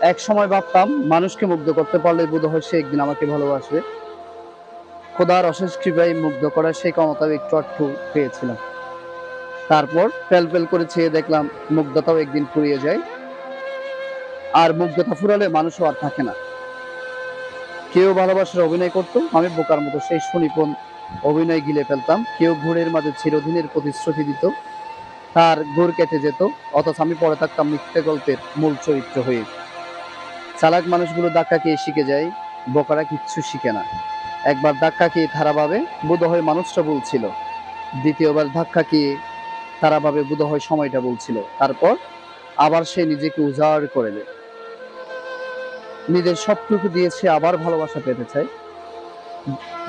এক সময় ভাবতাম, মানুষকে মুগ্ধ করতে পারলে বোধ হয় সে একদিন আমাকে ভালোবাসবে। খোদার অশেষ কৃপায় মুগ্ধ করার সেই ক্ষমতাও একটু একটু পেয়েছিলাম। তারপর ফেল ফেল করে চেয়ে দেখলাম, মুগ্ধতাও একদিন ফুরিয়ে যায়। আর মুগ্ধতা ফুরালে মানুষও আর থাকে না। কেউ ভালোবাসার অভিনয় করত, আমি বোকার মতো সেই সুনিপুণ অভিনয় গিলে ফেলতাম। কেউ ঘুরের মাঝে চিরদিনের প্রতিশ্রুতি দিত, তার ঘুর কেটে যেত, অথচ আমি পড়ে থাকতাম মিথ্যে গল্পের মূল চরিত্র হয়ে। চালাক মানুষগুলো ধাক্কা খেয়ে শিখে যায়, বোকারা কিচ্ছু শিখে না। একবার ধাক্কা খেয়ে তারা ভাবে বোধ হয় মানুষটা বলছিল। দ্বিতীয়বার ধাক্কা খেয়ে তারা ভাবে বোধ হয় সময়টা বলছিল। তারপর আবার সে নিজেকে উজাড় করে দেয়। নিজের সবটুকু দিয়ে সে আবার ভালোবাসা পেতে চায়।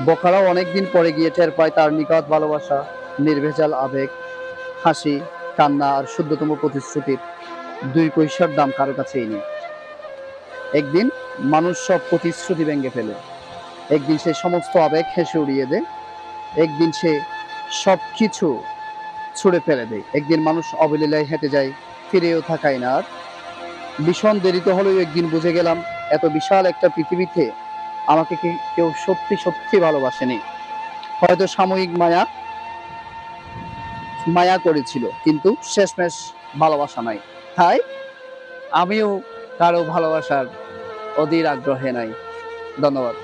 বোকারাও অনেকদিন পরে গিয়ে টের পায় তার নিকট ভালোবাসা, নির্ভেজাল আবেগ, হাসি, কান্না আর শুদ্ধতম প্রতিশ্রুতির দুই পয়সার দাম কারও কাছেই নেই। একদিন মানুষ সব প্রতিশ্রুতি ভেঙে ফেলে। একদিন সে সমস্ত আবেগ হেসে উড়িয়ে দেয়। একদিন সে সব কিছু ছুঁড়ে ফেলে দেয়। একদিন মানুষ অবলীলায় হেঁটে যায়, ফিরেও থাকায় না আর। ভীষণ দেরিতে হলেও একদিন বুঝে গেলাম, এত বিশাল একটা পৃথিবীতে আমাকে কি- কেউ সত্যি সত্যি ভালোবাসেনি। হয়তো সাময়িক মায়া মায়া করেছিল, কিন্তু শেষমেশ ভালোবাসা নাই। তাই আমিও কারও ভালোবাসার অধীর আগ্রহে নাই। ধন্যবাদ।